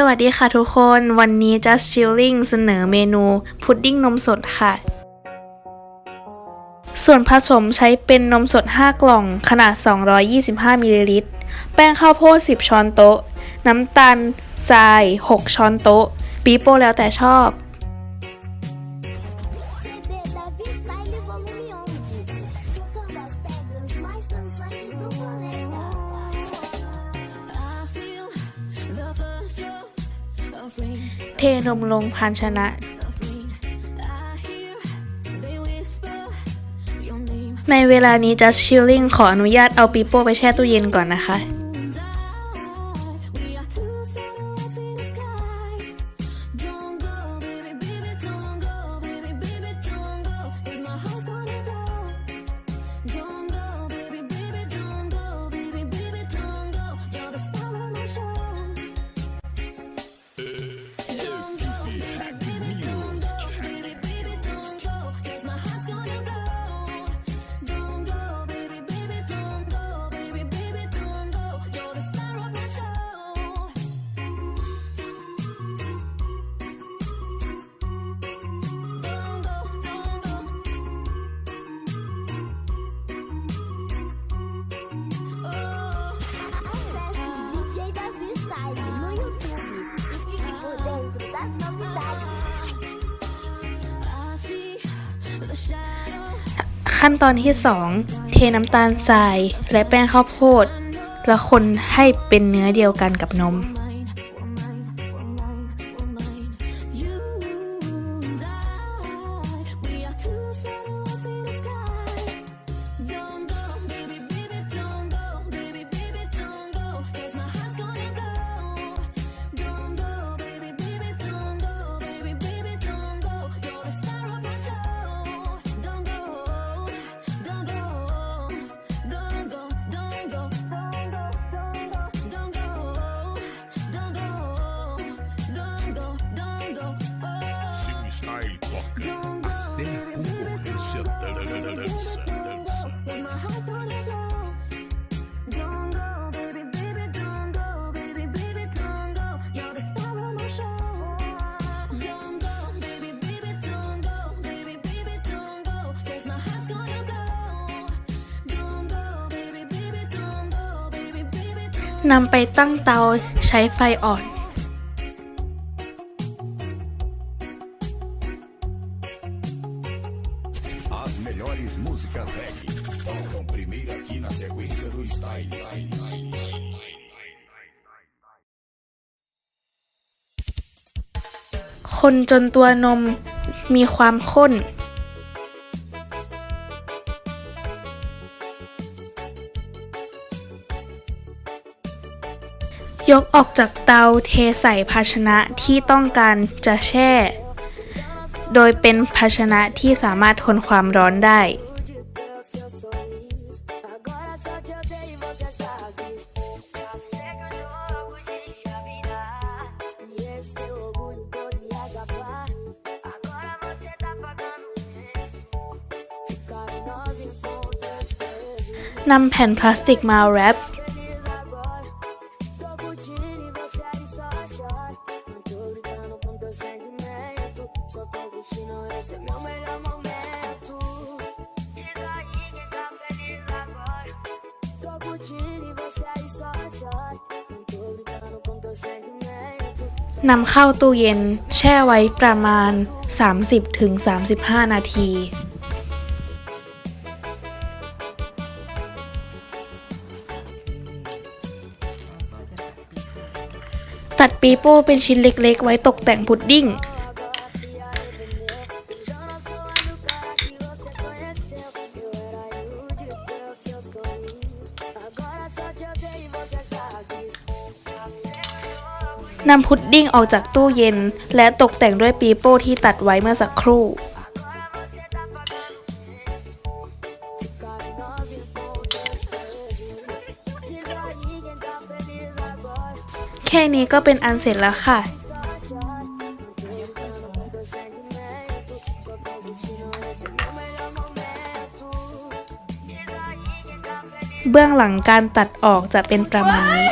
สวัสดีค่ะทุกคน วันนี้ Just Chilling เสนอเมนู พุดดิ้งนมสดค่ะ ส่วนผสมใช้เป็นนมสด 5 กล่อง ขนาด 225มิลลิลิตร แป้งข้าวโพด 10 ช้อนโต๊ะ น้ำตาลทราย 6 ช้อนโต๊ะ ปีโป้แล้วแต่ชอบ CD เทนมลงภาชนะ ในเวลานี้จัสชิลลิงขออนุญาตเอาปีโป้ไปแช่ตู้เย็นก่อนนะคะ das novidades ขั้นตอนที่ 2 เทน้ำตาลทรายและแป้งข้าวโพด แล้วคนให้เป็นเนื้อเดียวกันกับนม don't go, baby, baby, don't นำไปตั้งเตาใช้ไฟอ่อน melhores músicas reggae tocam primeiro aqui na sequência do style. คนจนตัวนมมีความข้นยกออกจากเตาเทใส่ภาชนะที่ต้องการจะแช่ โดยเป็นภาชนะที่สามารถทนความร้อนได้ นำแผ่นพลาสติกมาแรป esse é meu melhor momento Diz aí que tá feliz agora Tô curtindo e você aí só chora Não tô brincando com teu sentimento นำเข้าตู้เย็น แช่ไว้ประมาณ 30-35 นาที ตัดปีโป้เป็นชิ้นเล็กๆ ไว้ตกแต่งพุดดิ้ง นำพุดดิ้งออกจากตู้เย็น และตกแต่งด้วยปีโป้ที่ตัดไว้เมื่อสักครู่ แค่นี้ก็เป็นอันเสร็จแล้วค่ะ เบื้องหลังการตัดออกจะเป็นประมาณนี้